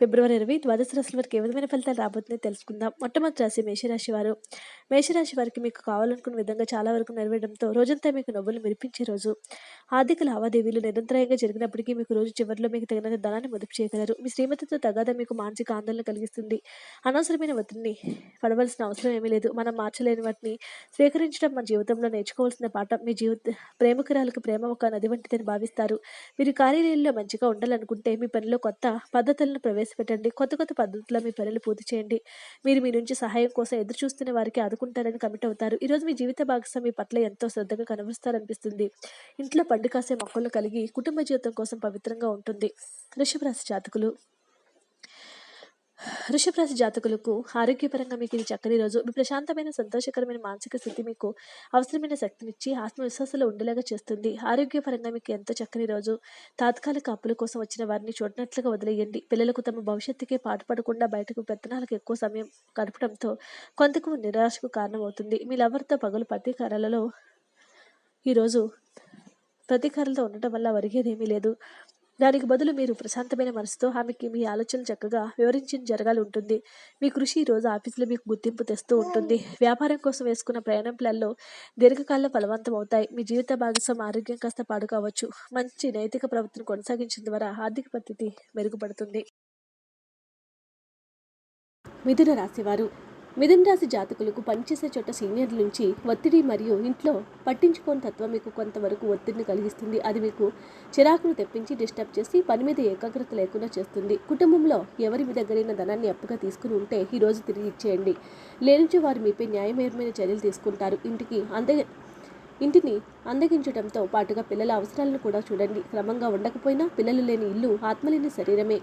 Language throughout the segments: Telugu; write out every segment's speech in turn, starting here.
ఫిబ్రవరి ఇరవై ద్వాదశ రాశుల వారికి ఏ విధమైన ఫలితాలు రాబోతున్నాయి తెలుసుకుందాం. మొట్టమొదటి రాశి మేషరాశి వారు. మేషరాశి వారికి మీకు కావాలనుకున్న విధంగా చాలా వరకు నెరవేయడంతో రోజంతా మీకు నవ్వులు మెరిపించే రోజు. ఆర్థిక లావాదేవీలు నిరంతరాయంగా జరిగినప్పటికీ మీకు రోజు చివరిలో మీకు తగినంత ధనాన్ని మదుపు చేయగలరు. మీ శ్రీమతితో తగాదా మీకు మానసిక ఆందోళన కలిగిస్తుంది. అనవసరమైన ఒత్తిడిని పడవలసిన అవసరం ఏమీ లేదు. మనం మార్చలేని వాటిని స్వీకరించడం మన జీవితంలో నేర్చుకోవాల్సిన పాఠం. మీ జీవిత ప్రేమకురాలకు ప్రేమ ఒక నది వంటిదని భావిస్తారు. మీరు కార్యాలయంలో మంచిగా ఉండాలనుకుంటే మీ పనిలో కొత్త పద్ధతులను ప్రవేశ ప్రవేశపెట్టండి కొత్త కొత్త పద్ధతుల్లో మీ పనులు పూర్తి చేయండి. మీరు మీ నుంచి సహాయం కోసం ఎదురు చూస్తున్న వారికి ఆదుకుంటారని కమిట్ అవుతారు. ఈరోజు మీ జీవిత భాగస్వామి పట్ల ఎంతో శ్రద్ధగా కనిపిస్తారనిపిస్తుంది ఇంట్లో పండు కాసే మొక్కలు కలిగి కుటుంబ జీవితం కోసం పవిత్రంగా ఉంటుంది. వృషభ రాశి జాతకులు వృషభ రాశి జాతకులకు ఆరోగ్యపరంగా మీకు ఇది చక్కని రోజు. మీ ప్రశాంతమైన సంతోషకరమైన మానసిక స్థితి మీకు అవసరమైన శక్తినిచ్చి ఆత్మవిశ్వాసంలో ఉండేలాగా చేస్తుంది. ఆరోగ్యపరంగా మీకు ఎంతో చక్కని రోజు. తాత్కాలిక అప్పుల కోసం వచ్చిన వారిని చూడనట్లుగా వదిలేయండి. పిల్లలకు తమ భవిష్యత్తుకే పాటుపడకుండా బయటకు పెత్తనాలకు ఎక్కువ సమయం గడపడంతో కొంతకు నిరాశకు కారణమవుతుంది. మీ లవర్తో పగలు ప్రతీకారాలలో ఈరోజు ప్రతీకారాలతో ఉండటం వల్ల ఒరిగేదేమీ లేదు. దానికి బదులు మీరు ప్రశాంతమైన మనసుతో ఆమెకి మీ ఆలోచనలు చక్కగా వివరించిన జరగాలి ఉంటుంది. మీ కృషి ఈరోజు రోజు ఆఫీసులో మీకు గుర్తింపు తెస్తూ ఉంటుంది. వ్యాపారం కోసం వేసుకున్న ప్రయాణం ప్లాన్లో దీర్ఘకాలం ఫలవంతం అవుతాయి. మీ జీవిత భాగస్వామి ఆరోగ్యం కాస్త పాడుకోవచ్చు మంచి నైతిక ప్రవర్తన కొనసాగించడం ద్వారా ఆర్థిక పరిస్థితి మెరుగుపడుతుంది. మిథున రాశివారు మిథున రాశి జాతకులకు పనిచేసే చోట సీనియర్ల నుంచి ఒత్తిడి మరియు ఇంట్లో పట్టించుకోని తత్వం మీకు కొంతవరకు ఒత్తిడిని కలిగిస్తుంది. అది మీకు చిరాకును తెప్పించి డిస్టర్బ్ చేసి పని మీద ఏకాగ్రత లేకుండా చేస్తుంది. కుటుంబంలో ఎవరి మీ దగ్గరైన ధనాన్ని అప్పుగా తీసుకుని ఉంటే ఈ రోజు తిరిగి ఇచ్చేయండి. లేనిచో వారు మీపై న్యాయమేరమైన చర్యలు తీసుకుంటారు. ఇంటికి అంతే ఇంటిని అందగించడంతో పాటుగా పిల్లల అవసరాలను కూడా చూడండి. క్రమంగా ఉండకపోయినా పిల్లలు లేని ఇల్లు ఆత్మలేని శరీరమే.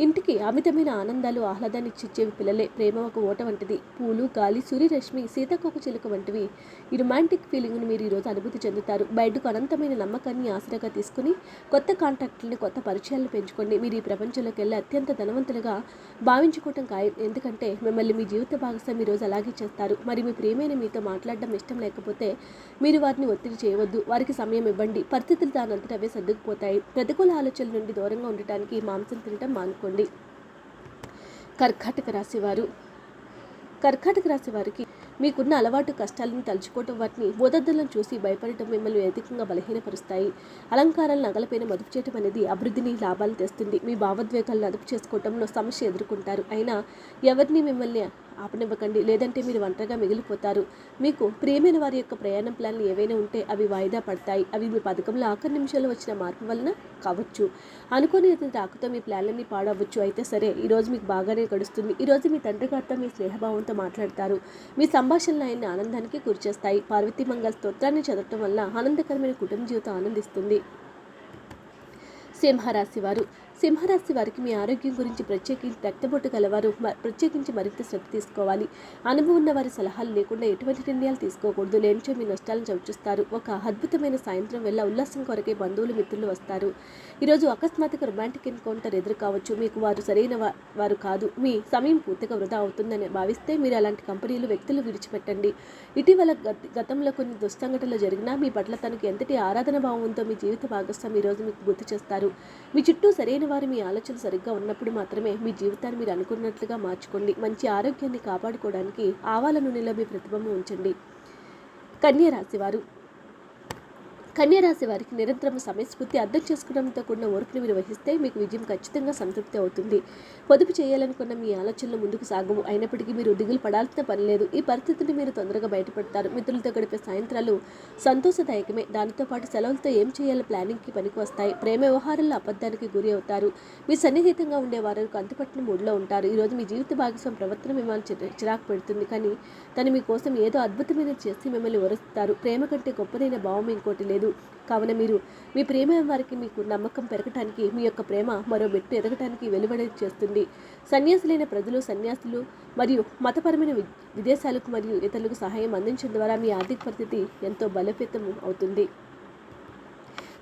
ఇంటికి అమితమైన ఆనందాలు ఆహ్లాదాన్ని ఇచ్చిచ్చేవి పిల్లలే. ప్రేమ ఒక ఓట వంటిది. పూలు గాలి సూర్యరశ్మి సీతకొక చిలుక వంటివి. ఈ రొమాంటిక్ ఫీలింగ్ను మీరు ఈరోజు అనుభూతి చెందుతారు. బయటకు అనంతమైన నమ్మకాన్ని ఆసరాగా తీసుకుని కొత్త కాంటాక్ట్లని కొత్త పరిచయాలను పెంచుకోండి. మీరు ఈ ప్రపంచంలోకి వెళ్ళి అత్యంత ధనవంతులుగా భావించుకోవటం ఖాయం. ఎందుకంటే మిమ్మల్ని మీ జీవిత భాగస్వామి ఈరోజు రోజు అలాగే చేస్తారు. మరి మీ ప్రేమైన మీతో మాట్లాడడం ఇష్టం లేకపోతే మీరు వారిని ఒత్తిడి చేయవద్దు వారికి సమయం ఇవ్వండి. పరిస్థితులు దానంతట అవే సర్దుకుపోతాయి. ప్రతికూల ఆలోచనల నుండి దూరంగా ఉండటానికి మాంసం తినటం మానుకోండి. కర్కాటక రాశివారు కర్కాటక రాశి వారికి మీకున్న అలవాటు కష్టాలను తలుచుకోవటం వాటిని బోధద్దులను చూసి భయపడటం మిమ్మల్ని అధికంగా బలహీనపరుస్తాయి. అలంకారాలను నగలపైన మదుపు చేయటం అనేది అభివృద్ధిని లాభాలు తెస్తుంది. మీ భావోద్వేగాలను అదుపు చేసుకోవటంలో సమస్య ఎదుర్కొంటారు. అయినా ఎవరిని మిమ్మల్ని ఆపనివ్వకండి. లేదంటే మీరు ఒంటరిగా మిగిలిపోతారు. మీకు ప్రియమైన వారి యొక్క ప్రయాణం ప్లాన్లు ఏవైనా ఉంటే అవి వాయిదా పడతాయి. అవి మీ పథకంలో ఆఖరి నిమిషాలు వచ్చిన మార్పు వలన కావచ్చు. అనుకోని రాకతో మీ ప్లాన్లన్నీ పాడవచ్చు అయితే సరే ఈరోజు మీకు బాగానే గడుస్తుంది. ఈరోజు మీ తండ్రి గారితో మీ స్నేహభావంతో మాట్లాడతారు. మీ సంభాషణలు ఆయన్ని ఆనందానికి గురిచేస్తాయి. పార్వతీ మంగళ స్తోత్రాన్ని చదవటం వల్ల ఆనందకరమైన కుటుంబ జీవితం ఆనందిస్తుంది. సింహరాశి వారు సింహరాశి వారికి మీ ఆరోగ్యం గురించి ప్రత్యేకించి రక్తబొట్టు గలవారు మ- ప్రత్యేకించి మరింత శ్రద్ధ తీసుకోవాలి. అనుభవం ఉన్న వారి సలహాలు లేకుండా ఎటువంటి నిర్ణయాలు తీసుకోకూడదు. లేనిచో మీ నష్టాలను చవిచూస్తారు. ఒక అద్భుతమైన సాయంత్రం వెళ్ళ ఉల్లాసం కొరకే బంధువులు మిత్రులు వస్తారు. ఈరోజు అకస్మాత్తుగా రొమాంటిక్ ఎన్కౌంటర్ ఎదురు కావచ్చు మీకు వారు సరైన వారు కాదు. మీ సమయం పూర్తిగా వృధా అవుతుందని భావిస్తే మీరు అలాంటి కంపెనీలు వ్యక్తులు విడిచిపెట్టండి. ఇటీవల గత- గతంలో కొన్ని దుస్సంఘటనలు జరిగినా మీ పట్ల తనకు ఎంతటి ఆరాధన భావం ఉందో మీ జీవిత భాగస్వామి ఈ రోజు మీకు గుర్తు చేస్తారు. మీ చుట్టూ సరైన వారి మీ ఆలోచన సరిగ్గా ఉన్నప్పుడు మాత్రమే మీ జీవితాన్ని మీరు అనుకున్నట్లుగా మార్చుకోండి. మంచి ఆరోగ్యాన్ని కాపాడుకోవడానికి ఆవాల నూనెలో మీ ప్రతిభను ఉంచండి. కన్య రాశివారు కన్యరాశి వారికి నిరంతరం సమయస్ఫూర్తి అర్థం చేసుకోవడంతో కూడిన ఓర్పుని మీరు వహిస్తే మీకు విజయం ఖచ్చితంగా సంతృప్తి అవుతుంది. పొదుపు చేయాలనుకున్న మీ ఆలోచనలు ముందుకు సాగవు. అయినప్పటికీ మీరు దిగులు పడాల్సిన పని లేదు. ఈ పరిస్థితిని మీరు తొందరగా బయటపడతారు. మిత్రులతో గడిపే సాయంత్రాలు సంతోషదాయకమే. దానితో పాటు సెలవులతో ఏం చేయాలో ప్లానింగ్కి పనికి వస్తాయి. ప్రేమ వ్యవహారాల్లో అబద్ధానికి గురి అవుతారు. మీ సన్నిహితంగా ఉండే వారు అంతుపట్టిన మూడ్లో ఉంటారు. ఈరోజు మీ జీవిత భాగస్వామి ప్రవర్తన మిమ్మల్ని చిరాకు పెడుతుంది. కానీ తను మీకోసం ఏదో అద్భుతమైనది చేసి మిమ్మల్ని వరుస్తారు. ప్రేమ కంటే గొప్పదైన భావం ఇంకోటి లేదు. కావున మీరు మీ ప్రేమ వారికి మీకు నమ్మకం పెరగటానికి మీ యొక్క ప్రేమ మరో మెట్టు ఎదగటానికి వెలువడి చేస్తుంది. సన్యాసులైన ప్రజలు సన్యాసులు మరియు మతపరమైన వి- విదేశాలకు మరియు ఇతరులకు సహాయం అందించడం ద్వారా మీ ఆర్థిక పరిస్థితి ఎంతో బలోపేతం అవుతుంది.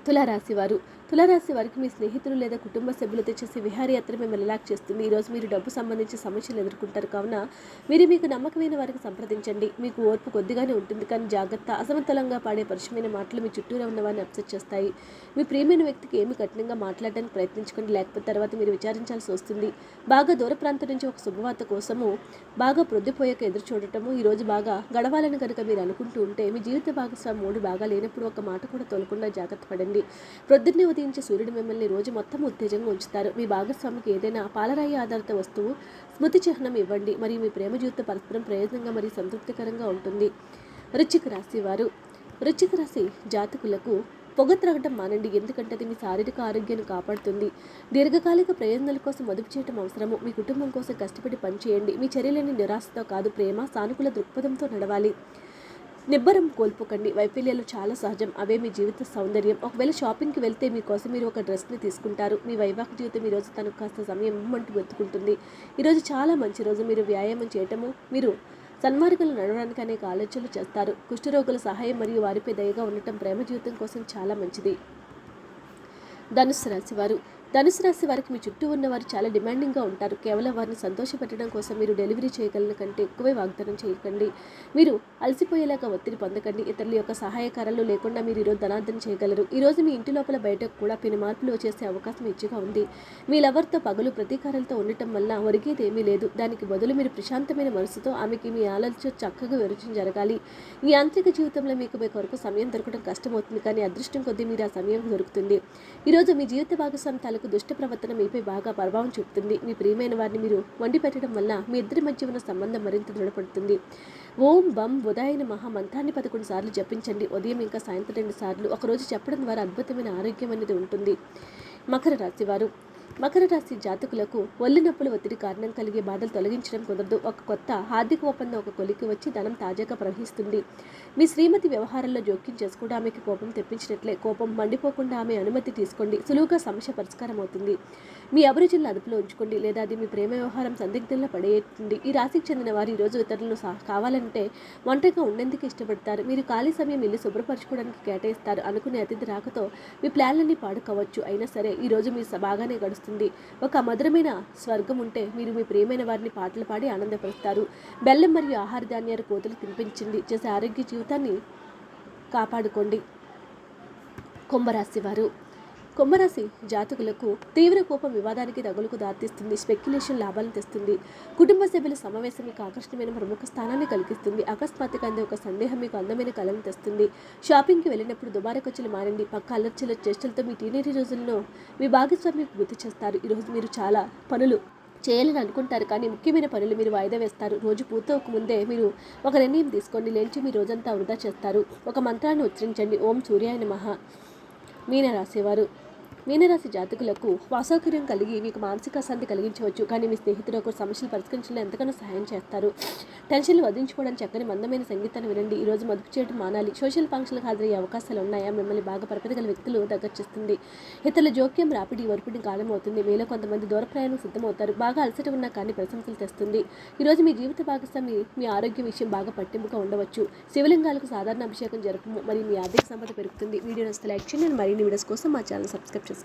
తులారాశివారు తులారాశి వారికి మీ స్నేహితులు లేదా కుటుంబ సభ్యులతో చేసే విహారయాత్ర మిమ్మల్ని రిలాక్స్ చేస్తుంది. ఈరోజు మీరు డబ్బు సంబంధించి సమస్యలు ఎదుర్కొంటారు కావున మీరు మీకు నమ్మకమైన వారికి సంప్రదించండి. మీకు ఓర్పు కొద్దిగానే ఉంటుంది కానీ జాగ్రత్త అసమతలంగా పాడే పరుషమైన మాటలు మీ చుట్టూరా ఉన్న వారిని అప్సెట్ చేస్తాయి. మీ ప్రియమైన వ్యక్తికి ఏమి కఠినంగా మాట్లాడడానికి ప్రయత్నించుకోండి. లేకపోతే తర్వాత మీరు విచారించాల్సి వస్తుంది. బాగా దూర ప్రాంతం నుంచి ఒక శుభవార్త కోసము బాగా ప్రొద్దుపోయాక ఎదురు చూడటము ఈరోజు బాగా గడవాలని కనుక మీరు అనుకుంటూ ఉంటే మీ జీవిత భాగస్వామి మూడు బాగా లేనప్పుడు ఒక మాట కూడా తోలకుండా జాగ్రత్త పడండి. ప్రొద్దున్నే ఉదయించే సూర్యుడు మిమ్మల్ని రోజు మొత్తం ఉత్తేజంగా ఉంచుతారు. మీ భాగస్వామికి ఏదైనా పాలరాయి ఆధారిత వస్తువు స్మృతి చిహ్నం ఇవ్వండి. మరియు మీ ప్రేమ జీవిత పరస్పరం ప్రయోజనంగా మరియు సంతృప్తికరంగా ఉంటుంది. వృచ్చిక రాశి వారు. వృచ్చిక రాశి జాతకులకు పొగ త్రాగటం మానండి. ఎందుకంటే అది మీ శారీరక ఆరోగ్యాన్ని కాపాడుతుంది. దీర్ఘకాలిక ప్రయోజనాల కోసం మదుపు చేయటం అవసరము. మీ కుటుంబం కోసం కష్టపడి పనిచేయండి మీ చర్యలని నిరాశతో కాదు ప్రేమ సానుకూల దృక్పథంతో నడవాలి. నిబ్బరం కోల్పోకండి. వైఫల్యాలు చాలా సహజం. అవే మీ జీవిత సౌందర్యం. ఒకవేళ షాపింగ్కి వెళ్తే మీకోసం మీరు ఒక డ్రెస్ని తీసుకుంటారు. మీ వైవాహిక జీవితం ఈరోజు తనకు కాస్త సమయం ఇవ్వమంటూ వెతుకుంటుంది. ఈరోజు చాలా మంచి రోజు. మీరు వ్యాయామం చేయటము మీరు సన్మార్గులు నడవడానికి అనేక ఆలోచనలు చేస్తారు. కుష్ఠరోగుల సహాయం మరియు వారిపై దయగా ఉండటం ప్రేమ జీవితం కోసం చాలా మంచిది. ధనుసు రాశివారు ధనుసు రాశి వారికి మీ చుట్టూ ఉన్నవారు చాలా డిమాండింగ్గా ఉంటారు. కేవలం వారిని సంతోషపెట్టడం కోసం మీరు డెలివరీ చేయగలిగిన కంటే ఎక్కువే వాగ్దానం చేయకండి. మీరు అలసిపోయేలాగా ఒత్తిడి పొందకండి. ఇతరుల యొక్క సహాయకారాలు లేకుండా మీరు ఈరోజు ధనార్థన చేయగలరు. ఈరోజు మీ ఇంటి లోపల బయటకు కూడా పెను మార్పులు చేసే అవకాశం ఇచ్చిగా ఉంది. మీ లవర్తో పగలు ప్రతీకారాలతో ఉండటం వల్ల ఒరిగేది ఏమీ లేదు. దానికి బదులు మీరు ప్రశాంతమైన మనసుతో ఆమెకి మీ ఆలోచన చక్కగా వివరించడం జరగాలి. మీ యాంత్రిక జీవితంలో మీకు మీ కొరకు సమయం దొరకడం కష్టమవుతుంది. కానీ అదృష్టం కొద్దీ మీరు ఆ సమయం దొరుకుతుంది. ఈరోజు మీ జీవిత భాగస్వామి తాలూకు దుష్ట ప్రవర్తన మీపై బాగా ప్రభావం చూపుతుంది. మీ ప్రియమైన వారిని మీరు వండి పెట్టడం వల్ల మీ ఇద్దరి మధ్య ఉన్న సంబంధం మరింత దృఢపడుతుంది. ఓం బం ఉదాయన మహా మంత్రాన్ని పదకొండు సార్లు జపించండి. ఉదయం ఇంకా సాయంత్రం రెండు సార్లు. ఒకరోజు చెప్పడం ద్వారా అద్భుతమైన ఆరోగ్యం అనేది ఉంటుంది. మకర రాశివారు మకర రాశి జాతకులకు ఒళ్ళు నొప్పుల ఒత్తిడి కారణం కలిగే బాధలు తొలగించడం కుదరదు. ఒక కొత్త ఆర్థిక ఒప్పందం ఒక కొలికి వచ్చి ధనం తాజాగా ప్రవహిస్తుంది. మీ శ్రీమతి వ్యవహారంలో జోక్యం చేసుకోవడం ఆమెకి కోపం తెప్పించినట్లే. కోపం మండిపోకుండా ఆమె అనుమతి తీసుకోండి. సులువుగా సమస్య పరిష్కారం అవుతుంది. మీ అభిరుచులను అదుపులో ఉంచుకోండి. లేదా అది మీ ప్రేమ వ్యవహారం సందిగ్ధంలో పడేస్తుంది ఈ రాశికి చెందిన వారు ఈరోజు ఇతరులను కావాలంటే ఒంటరిగా ఉండేందుకు ఇష్టపడతారు. మీరు ఖాళీ సమయం ఇల్లు శుభ్రపరచుకోవడానికి కేటాయిస్తారు. అనుకునే అతిథి రాకతో మీ ప్లాన్లన్నీ పాడుకోవచ్చు. అయినా సరే ఈ రోజు మీ బాగానే గడుస్తుంది. ఒక మధురమైన స్వర్గం ఉంటే మీరు మీ ప్రియమైన వారిని పాటలు పాడి ఆనందపరుస్తారు. బెల్లం మరియు ఆహార ధాన్యాలు కోతలు తినిపించింది. చేసే ఆరోగ్య జీవితాన్ని కాపాడుకోండి. కుంభరాశి వారు. కుంభరాశి జాతకులకు తీవ్ర కోపం వివాదానికి తగులకు దారితీస్తుంది. స్పెక్యులేషన్ లాభాలను తెస్తుంది. కుటుంబ సభ్యుల సమావేశం మీకు ఆకర్షణమైన ప్రముఖ స్థానాన్ని కలిగిస్తుంది. అకస్మాత్తుగా అందే ఒక సందేహం మీకు అందమైన కళను తెస్తుంది. షాపింగ్కి వెళ్ళినప్పుడు దుబారా ఖర్చులు మారండి పక్క అలర్చీల చేష్టలతో మీ టీనేజీ రోజుల్లో మీ భాగస్వామికి గుర్తు చేస్తారు. ఈరోజు మీరు చాలా పనులు చేయాలని అనుకుంటారు. కానీ ముఖ్యమైన పనులు మీరు వాయిదా వేస్తారు. రోజు పూర్తవకముందే మీరు ఒక నిర్ణయం తీసుకోండి. లేచి మీ రోజంతా వృధా చేస్తారు. ఒక మంత్రాన్ని ఉచ్చరించండి. ఓం సూర్యాయ నమః. మీనరాశివారు. మీనరాశి జాతకులకు అసౌకర్యం కలిగి మీకు మానసిక అశాంతి కలిగించవచ్చు. కానీ మీ స్నేహితులు ఒకరు సమస్యలు పరిష్కరించడంలో ఎంతగానో సహాయం చేస్తారు. టెన్షన్లు వదిలించుకోవడానికి చక్కని మందమైన సంగీతాన్ని వినండి. ఈ రోజు మదుపు చేయడం మానాలి. సోషల్ ఫంక్షన్లకు హాజరయ్యే అవకాశాలు ఉన్నాయా? మిమ్మల్ని బాగా పరపతి గల వ్యక్తులు దగ్గర చేస్తుంది. ఇతరుల జోక్యం రాపిడి వరపిడి కాలం అవుతుంది. మీలో కొంతమంది దూర ప్రయాణం సిద్ధమవుతారు. బాగా అలసట ఉన్నా కానీ ప్రశంసలు తెస్తుంది. ఈరోజు మీ జీవిత భాగస్వామి మీ ఆరోగ్య విషయం బాగా పట్టింపుగా ఉండవచ్చు. శివలింగాలకు సాధారణ అభిషేకం జరపము. మరియు మీ ఆర్థిక సంపద పెరుగుతుంది. వీడియో నచ్చితే లైక్ చేయండి. మరిన్ని వీడియోస్ కోసం మా ఛానల్ సబ్స్క్రైబ్ చేసుకోండి.